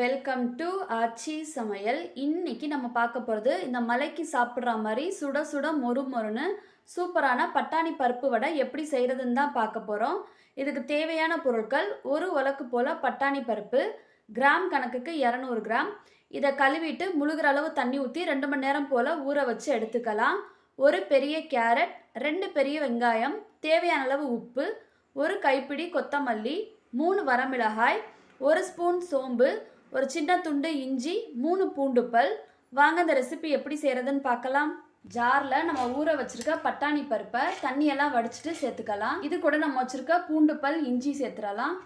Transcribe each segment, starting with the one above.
Welcome to ஆச்சி சமையல். இன்னைக்கு நம்ம பார்க்க போகிறது இந்த மலைக்கு சாப்பிட்ற மாதிரி சுட சுட மொறு மொறுன்னு சூப்பரான பட்டாணி பருப்பு வடை எப்படி செய்கிறதுன்னு தான் பார்க்க போகிறோம் இதுக்கு தேவையான பொருட்கள் ஒரு உலக்கு போல் பட்டாணி பருப்பு கிராம் கணக்குக்கு இரநூறு கிராம். இதை கழுவிட்டு முழுகிற அளவு தண்ணி ஊற்றி ரெண்டு மணி நேரம் போல் ஊற வச்சு எடுத்துக்கலாம். ஒரு பெரிய கேரட் ரெண்டு பெரிய வெங்காயம் தேவையான அளவு உப்பு ஒரு கைப்பிடி கொத்தமல்லி மூணு வரமிளகாய் ஒரு ஸ்பூன் சோம்பு ஒரு சின்ன துண்டு இஞ்சி மூணு பூண்டு பல். வாங்க இந்த ரெசிபி எப்படி செய்கிறதுன்னு பார்க்கலாம். ஜாரில் நம்ம ஊற வச்சுருக்க பட்டாணி பருப்பை தண்ணியெல்லாம் வடிச்சிட்டு சேர்த்துக்கலாம். இது கூட நம்ம வச்சுருக்க பூண்டு பல் இஞ்சி சேர்த்துடலாம்.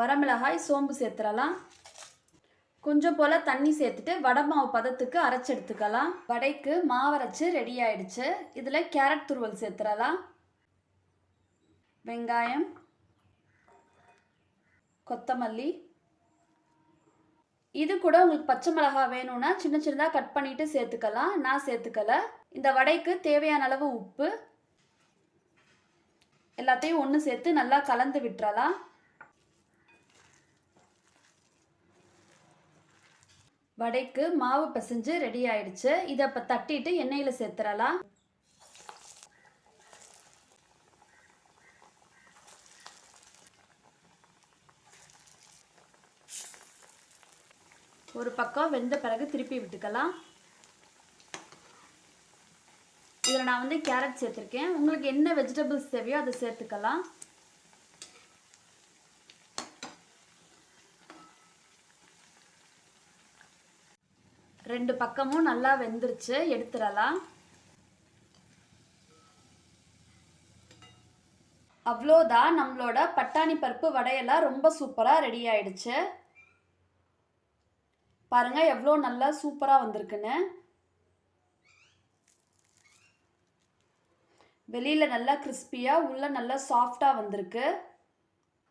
வரமிளகாய் சோம்பு சேர்த்துடலாம். கொஞ்சம் போல் தண்ணி சேர்த்துட்டு வடை மாவு பதத்துக்கு அரைச்சி எடுத்துக்கலாம். வடைக்கு மாவு ரெடி ஆயிடுச்சு. இதில் கேரட் துருவல் சேர்த்துடலாம். வெங்காயம் கொத்தமல்லி இது கூட உங்களுக்கு பச்சை மிளகா வேணும்னா சின்ன சின்னதாக கட் பண்ணிட்டு சேர்த்துக்கலாம். நான் சேர்த்துக்கல. இந்த வடைக்கு தேவையான அளவு உப்பு. எல்லாத்தையும் ஒன்று சேர்த்து நல்லா கலந்து விட்டுறலாம். வடைக்கு மாவு பிசைஞ்சு ரெடி ஆயிடுச்சு. இதை இப்போ தட்டிட்டு எண்ணெயில் சேர்த்துறலாம். ஒரு பக்கம் வெந்த பிறகு திருப்பி விட்டுக்கலாம். இதில் நான் வந்து கேரட் சேர்த்துருக்கேன். உங்களுக்கு என்ன வெஜிடபிள்ஸ் தேவையோ அதை சேர்த்துக்கலாம். ரெண்டு பக்கமும் நல்லா வெந்துருச்சு. எடுத்துடலாம். அவ்வளோதான். நம்மளோட பட்டாணி பருப்பு வடையெல்லாம் ரொம்ப சூப்பராக ரெடி ஆயிடுச்சு. பாருங்க எவ்வளோ நல்லா சூப்பராக வந்திருக்குன்னு. வெளியில் நல்லா கிறிஸ்பியாக உள்ளே நல்லா சாஃப்டாக வந்திருக்கு.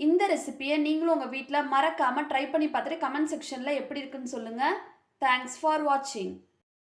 இந்த ரெசிபியை நீங்களும் உங்கள் வீட்டில் மறக்காமல் ட்ரை பண்ணி பார்த்துட்டு கமெண்ட் செக்ஷனில் எப்படி இருக்குன்னு சொல்லுங்கள் தேங்க்ஸ் ஃபார் வாட்சிங்